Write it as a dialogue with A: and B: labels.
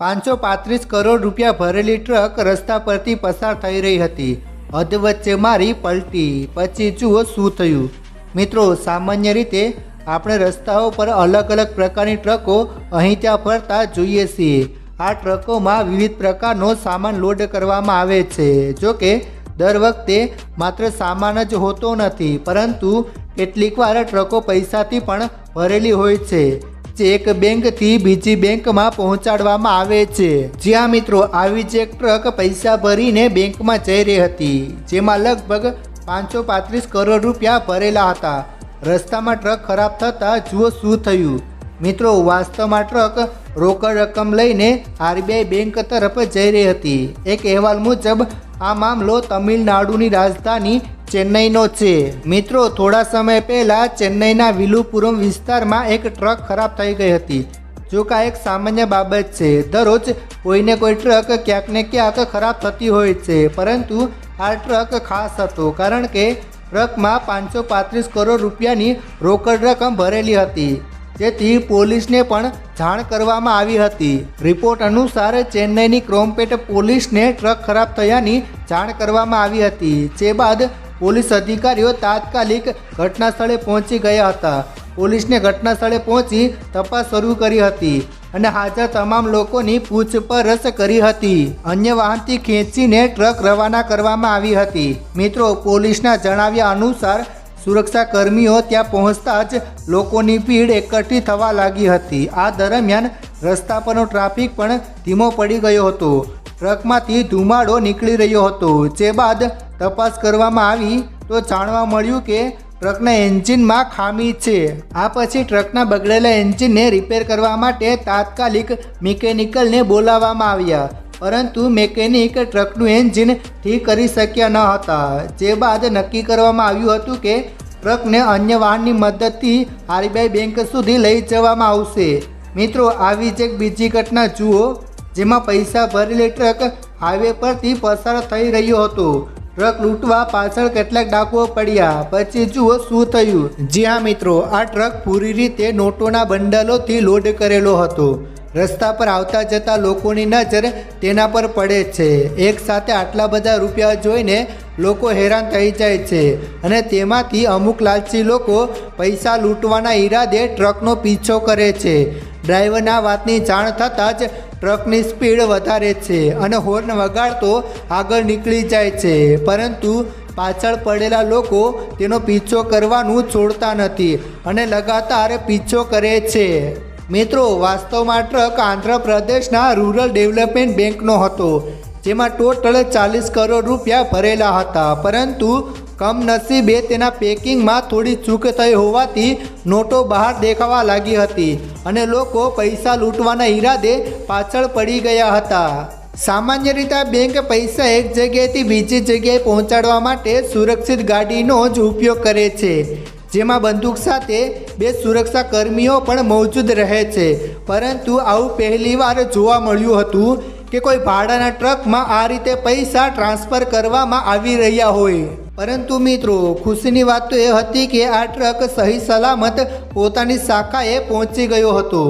A: પાંચસો પાંત્રીસ કરોડ રૂપિયા ભરેલી ટ્રક રસ્તા પરથી પસાર થઈ રહી હતી. અધવચ્ચે મારી પલટી, પછી જુઓ શું થયું. મિત્રો, સામાન્ય રીતે આપણે રસ્તાઓ પર અલગ અલગ પ્રકારની ટ્રકો અહીં ત્યાં ફરતા જોઈએ છીએ. આ ટ્રકોમાં વિવિધ પ્રકારનો સામાન લોડ કરવામાં આવે છે. જો કે, દર વખતે માત્ર સામાન જ હોતો નથી, પરંતુ કેટલીકવાર ટ્રકો પૈસાથી પણ ભરેલી હોય છે. જે એક બેંકથી બીજી બેંકમાં પહોંચાડવામાં આવે છે. જ્યાં મિત્રો આવી જ એક ટ્રક પૈસા ભરીને બેંકમાં જઈ રહી હતી, જેમાં લગભગ પાંચસો પાંત્રીસ કરોડ રૂપિયા ભરેલા હતા. રસ્તામાં ટ્રક ખરાબ થતાં જુઓ શું થયું. મિત્રો, વાસ્તવમાં ટ્રક રોકડ રકમ લઈને આરબીઆઈ બેંક તરફ જઈ રહી હતી. એક અહેવાલ મુજબ આ મામલો તમિલનાડુની રાજધાની ચેન્નઈનો છે. મિત્રો, થોડા સમય પહેલાં ચેન્નઈના વિલુપુરમ વિસ્તારમાં એક ટ્રક ખરાબ થઈ ગઈ હતી. જો કે આ એક સામાન્ય બાબત છે. દરરોજ કોઈને કોઈ ટ્રક ક્યાંક ને ક્યાંક ખરાબ થતી હોય છે. પરંતુ આ ટ્રક ખાસ હતો, કારણ કે ટ્રકમાં પાંચસો પાંત્રીસ કરોડ રૂપિયાની રોકડ રકમ ભરેલી હતી. જેથી પોલીસને પણ જાણ કરવામાં આવી હતી. રિપોર્ટ અનુસાર ચેન્નઈની ક્રોમપેટ પોલીસને ટ્રક ખરાબ થયાની જાણ કરવામાં આવી હતી, જે બાદ પોલીસ અધિકારીઓ તાત્કાલિક ઘટના સ્થળે પહોંચી ગયા હતા. પોલીસને ઘટના સ્થળે પહોંચી તપાસ શરૂ કરી હતી અને હાજર તમામ લોકોની પૂછપરછ કરી હતી. અન્ય વાહનથી ખેંચીને ટ્રક રવાના કરવામાં આવી હતી. મિત્રો, પોલીસના જણાવ્યા અનુસાર સુરક્ષા કર્મીઓ ત્યાં પહોંચતા જ લોકોની ભીડ એકઠી થવા લાગી હતી. આ દરમિયાન રસ્તા પરનો ટ્રાફિક પણ ધીમો પડી ગયો હતો. ટ્રકમાંથી ધુમાડો નીકળી રહ્યો હતો. જે બાદ તપાસ કરવામાં આવી તો જાણવા મળ્યું કે ટ્રકના એન્જિનમાં ખામી છે. આ પછી ટ્રકના બગડેલા એન્જિનને રિપેર કરવા માટે તાત્કાલિક મિકેનિકલને બોલાવવામાં આવ્યા. પરંતુ મેકેનિક ટ્રકનું એન્જિન ઠીક કરી શક્યા ન હતા. જે બાદ નક્કી કરવામાં આવ્યું હતું કે ટ્રકને અન્ય વાહનની મદદથી આરબીઆઈ બેંક સુધી લઈ જવામાં આવશે. મિત્રો, આવી જ એક બીજી ઘટના જુઓ, જેમાં પૈસા ભરેલી ટ્રક હાઈવે પરથી પસાર થઈ રહ્યો હતો. ટ્રક લૂંટવા પાછળ કેટલાક ડાકુઓ પડ્યા. પછી જુઓ શું થયું. જી હા મિત્રો, આ ટ્રક પૂરી રીતે નોટોના બંડલોથી લોડ કરેલો હતો. રસ્તા પર આવતા જતા લોકોની નજર તેના પર પડે છે. એક સાથે આટલા બધા રૂપિયા જોઈને લોકો હેરાન થઈ જાય છે અને તેમાંથી અમુક લાલચી લોકો પૈસા લૂંટવાના ઈરાદે ટ્રકનો પીછો કરે છે. ડ્રાઈવરના વાતની જાણ થતાં જ ટ્રકની સ્પીડ વધારે છે અને હોર્ન વગાડતો આગળ નીકળી જાય છે. પરંતુ પાછળ પડેલા લોકો તેનો પીછો કરવાનું છોડતા નથી અને લગાતાર પીછો કરે છે. મિત્રો, વાસ્તવમાં ટ્રક આંધ્રપ્રદેશના રૂરલ ડેવલપમેન્ટ બેંકનો હતો, જેમાં ટોટલ ચાલીસ કરોડ રૂપિયા ભરેલા હતા. પરંતુ કમનસીબે તેના પેકિંગમાં થોડી ચૂક થઈ હોવાથી નોટો બહાર દેખાવા લાગી હતી અને લોકો પૈસા લૂંટવાના ઈરાદે પાછળ પડી ગયા હતા. સામાન્ય રીતે બેંક પૈસા એક જગ્યાએથી બીજી જગ્યાએ પહોંચાડવા માટે સુરક્ષિત ગાડીનો જ ઉપયોગ કરે છે. જેમાં બંદૂક સાથે બે સુરક્ષા કર્મીઓ પણ મોજૂદ રહે છે. પરંતુ આવું પહેલીવાર જોવા મળ્યું હતું કે કોઈ ભાડાના ટ્રકમાં આ રીતે પૈસા ટ્રાન્સફર કરવામાં આવી રહ્યા હોય. પરંતુ મિત્રો, ખુશીની વાત તો એ હતી કે આ ટ્રક સહી સલામત પોતાની શાખાએ પહોંચી ગયો હતો.